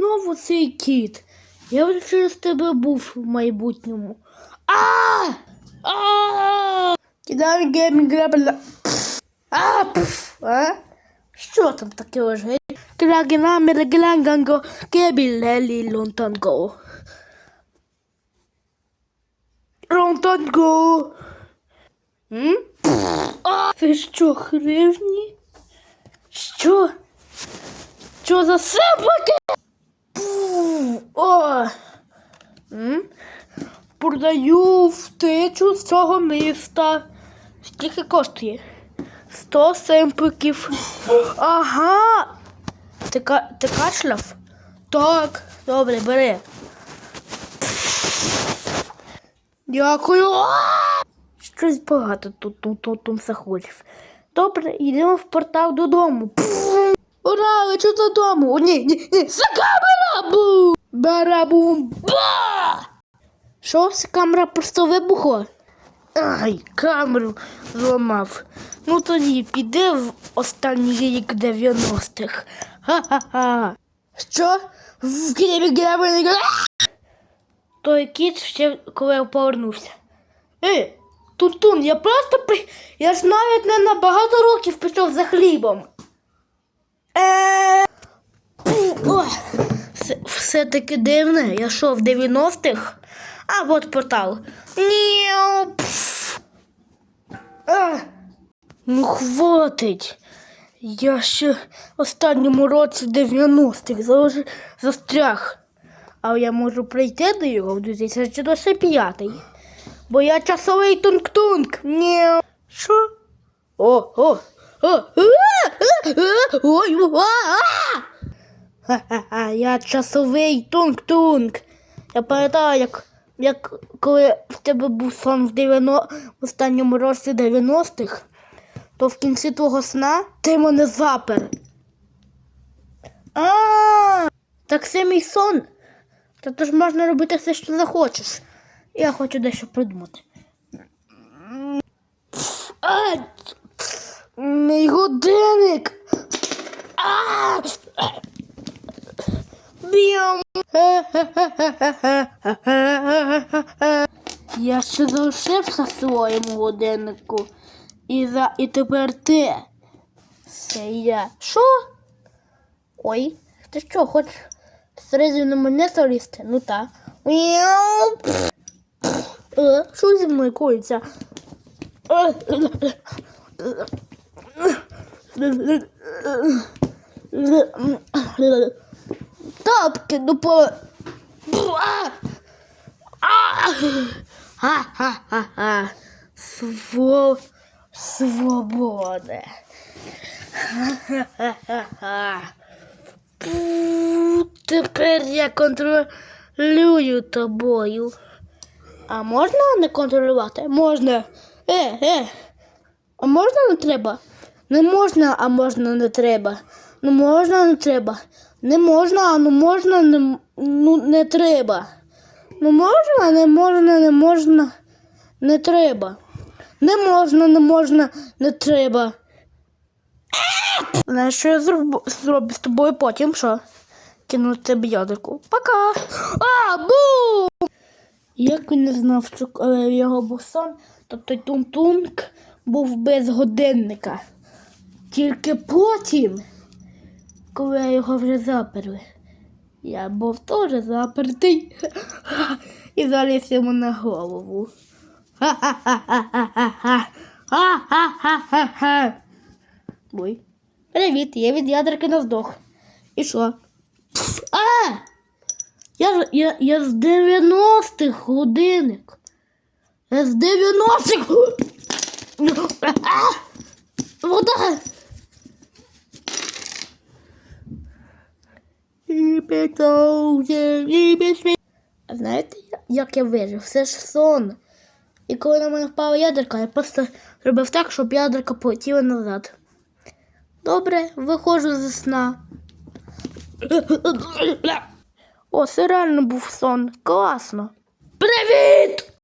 Знову цей кіт. Я вже через тебе був в майбутньому. А! А! Кидай геймінг грабля. А! пф, а? Що там таке лежить? Крагіна мергленганго кебілелі. Лонтанго. М? Це що, гривні? Що? Що за символки? Пф, О! М? Продаю втечу з цього міста. Скільки коштує? 100 семпликів. Ага. Ти, ти кашляв? Так. Добре, бери. Дякую. Щось багато тут, тут, тут, тут заходів. Добре, йдемо в портал додому. Ура, лечу додому. Ні, ні, ні. Сака барабу! Барабум. Ба! Що, камера просто вибухла? Ай, камеру зламав. Ну тоді піде в останній рік 90-х. Ха-ха-ха. Що? В кінці грабини. Той кіт ще коли повернувся. Ей, Тунтун, я просто при... Я ж навіть не на багато років пішов за хлібом. Е... Все-таки дивне. Я що, в 90-х? А, от портал. Ні. А, ну хватить. Я ще в останньому році 90-х залежи- застряг. А я можу прийти до його в 2025. Бо я часовий тунк-тунк. Ні. Що? О, о, о, а, а, а, ой. Ха-ха-ха, я часовий тунк-тунк. Я пам'ятаю, як, як коли в тебе був сон в, 90, в останньому році 90-х, то в кінці твого сна ти мене запер. А, так це мій сон. Та то ж можна робити все, що захочеш. Я хочу дещо придумати. А, мій годинник. А! Я ще залишився в своєму годиннику. І, за... і тепер ти. Це я. Що? Ой, ти що, хочеш середину на мене залізти? Ну так. Е, Що зі мною коїться? Тапки до по. Сво... Свобода. Тепер я контролюю тобою. А можна не контролювати? Можна. Е, е. А можна не треба? Не можна, а можна не треба. Ну можна, не треба. Не можна, а ну можна, не, ну не треба. Ну можна, не можна, не можна, не треба. Не можна, не можна, не треба. Знаєш, що я зроблю, зроблю з тобою потім, що? Кину тебе ядерку. Пока. А, бу! Як він не знав, що коли його був сон, то той тунтунк був без годинника. Тільки потім, коли його вже заперли, я був теж запертий і заліз йому на голову. Ха-ха-ха-ха-ха-ха. Ой. Привіт, я від ядерки не здох. І що? А! Я, я, я з 90-х годинник. Я з 90-х. А! Вода. І питався, і пішли. А знаєте, як я вижив? Це ж сон. І коли на мене впала ядерка, я просто робив так, щоб ядерка полетіла назад. Добре, виходжу зі сна. О, це реально був сон. Класно. Привіт!